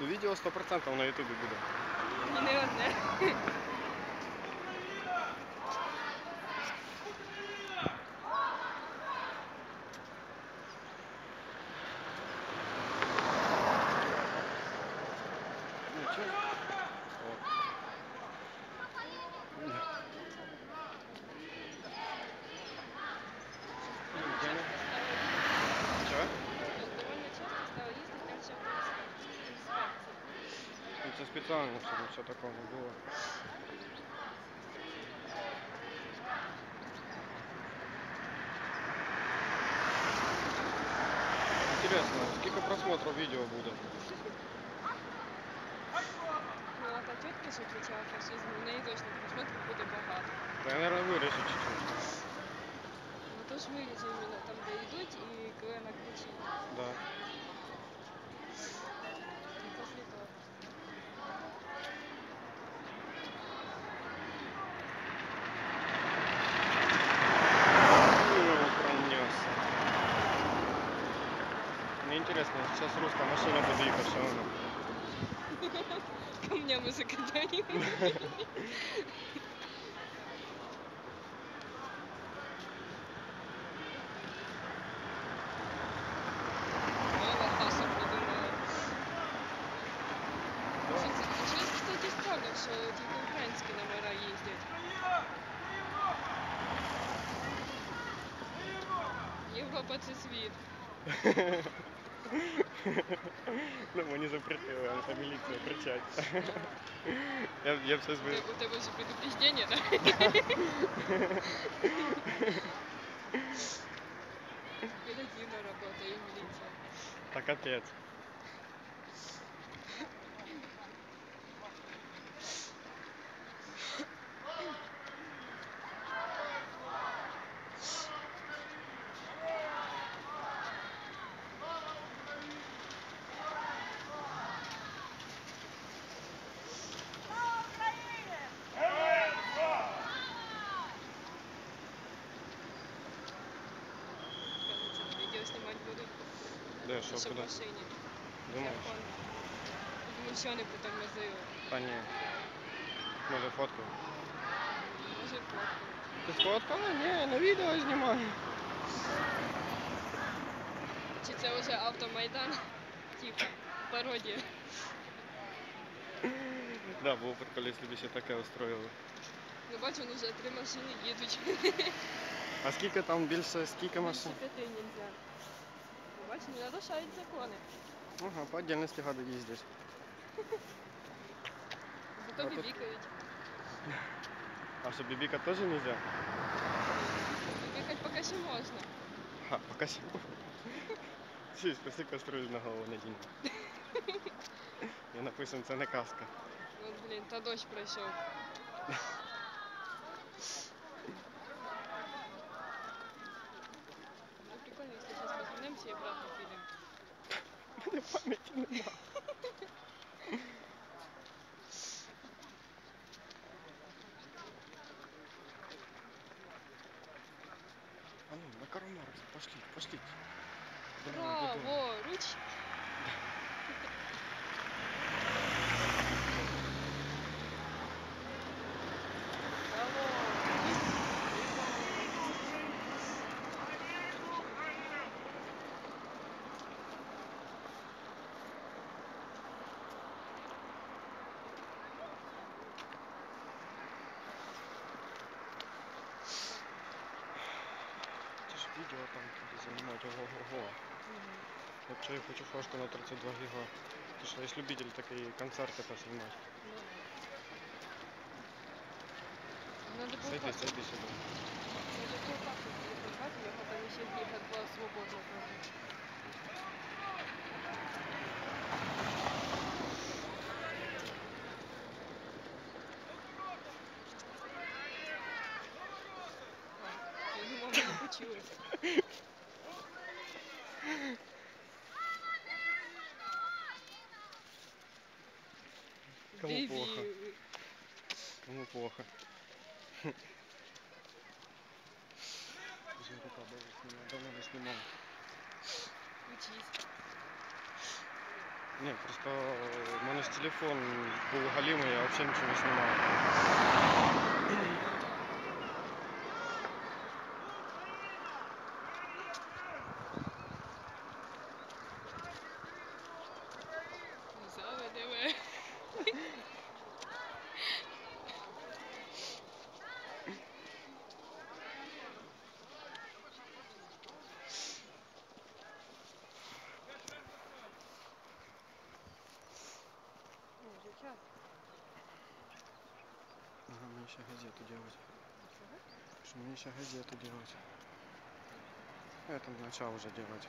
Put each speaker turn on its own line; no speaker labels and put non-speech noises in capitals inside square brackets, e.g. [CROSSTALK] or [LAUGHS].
Ну відео 100% на ютубі буде.
І не [LAUGHS]
Ну, Це спеціально, щоб все такого не було. Интересно, скільки просмотрів відео буде?
Ну, а та тітка, що кричала фашизм, у неї точно просмотрів буде багато.
Та я, наверное, вирішу чуть-чуть.
Ну то ж виріже іменно там, де йдуть і коли вона кричить.
Да.
І після того.
сейчас русская машина будет ехать, что она? [LAUGHS]
Камнями закидаємо. Мало Даша придумала. Що це- Щось, кстати, странно, що тільки українські номера їздять. Європа це світ. [LAUGHS]
Ну, мені запретили, а це міліція кричать. Я, я все
У
збив.
тебе- У тебе вже предупреждення, так? [LAUGHS] Оперативно работает милиция.
Та капець. Де, що,
Що в
куди?
машині.
Думаєш?
Телефон. Думаю, що вони потормозили.
Та ні. Може фотку.
Може фотку.
Ти сфоткала? Ні, на відео знімаю.
Чи це вже автомайдан? Типа, пародія.
Да, було прикольно, якщо б ще таке устроїли.
Ну бачу, ну вже три машини їдуть.
А скільки там більше, скільки машин?
Більше п'яти нельзя. очень нарушают законы.
Ага, по отдельности гады ездишь.
Зато
а
бибикают.
А что, бибикать тоже нельзя?
Бибикать пока еще можно.
А, пока еще можно. Сись, спаси кастрюлю на голову на надень. [LAUGHS] Я написано, це не казка.
Ну, блін, та дощ пройшов.
А ну, на Карамарс, пошли, пошли.
Браво, руч.
відео там туди знімати, ого-го. Якщо я хочу флешку на 32 гіга, то що є любитель такий концерти поснімати.
Надо було
Сиди, сиди сюди.
Надо було папу телефонувати, його там ще гіга два свободно. думав, не почулося.
Кому плохо?
Дебіли.
Кому плохо? Уже рука даже снимала, давно не снимал.
Учись.
Ні, просто в мене ж телефон був галімий, я взагалі нічого не знімав. Мне еще газету делать. Что мне еще газету делать? Это начал уже делать.